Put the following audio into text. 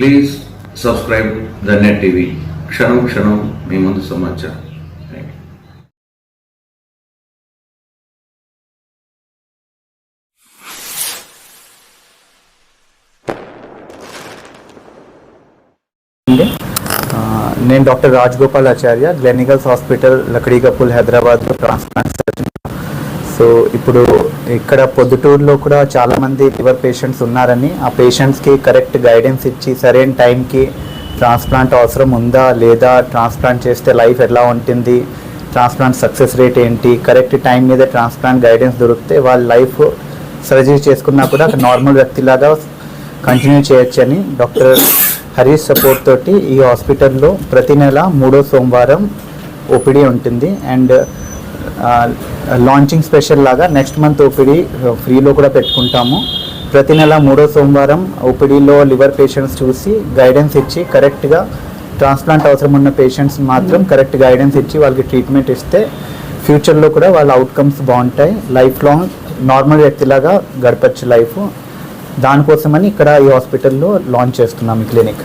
please subscribe the net TV క్షణం క్షణం మీ ముందు సమాచారం థ్యాంక్ యూ అండి ఆ, నేను doctor Raj Gopal Acharya Gleneagles hospital Lakdikapul హైదరాబాద్లో ట్రాన్స్ప్లాంట్ సర్జన్ సో ఇప్పుడు ఇక్కడ పొద్దుటూరులో కూడా చాలామంది లివర్ పేషెంట్స్ ఉన్నారని ఆ పేషెంట్స్కి కరెక్ట్ గైడెన్స్ ఇచ్చి సరైన టైంకి ట్రాన్స్ప్లాంట్ అవసరం ఉందా లేదా ట్రాన్స్ప్లాంట్ చేస్తే లైఫ్ ఎలా ఉంటుంది ట్రాన్స్ప్లాంట్ సక్సెస్ రేట్ ఏంటి కరెక్ట్ టైం మీద ట్రాన్స్ప్లాంట్ గైడెన్స్ దొరికితే వాళ్ళ లైఫ్ సర్జరీ చేసుకున్నా కూడా ఒక నార్మల్ వ్యక్తిలాగా కంటిన్యూ చేయొచ్చని డాక్టర్ హరీష్ సపోర్ట్ తోటి ఈ హాస్పిటల్లో ప్రతి నెల మూడో సోమవారం ఓపీడీ ఉంటుంది. అండ్ లాంచింగ్ స్పెషల్ లాగా నెక్స్ట్ మంత్ ఓపీడీ ఫ్రీలో కూడా పెట్టుకుంటాము. ప్రతి నెల మూడో సోమవారం ఓపీడీలో లివర్ పేషెంట్స్ చూసి గైడెన్స్ ఇచ్చి కరెక్ట్గా ట్రాన్స్ప్లాంట్ అవసరం ఉన్న పేషెంట్స్ మాత్రం కరెక్ట్ గైడెన్స్ ఇచ్చి వాళ్ళకి ట్రీట్మెంట్ ఇస్తే ఫ్యూచర్లో కూడా వాళ్ళ అవుట్కమ్స్ బాగుంటాయి. లైఫ్ లాంగ్ నార్మల్ వ్యక్తిలాగా గడపచ్చు లైఫ్ దానికోసమని ఇక్కడ ఈ హాస్పిటల్లో లాంచ్ చేస్తున్నాం ఈ క్లినిక్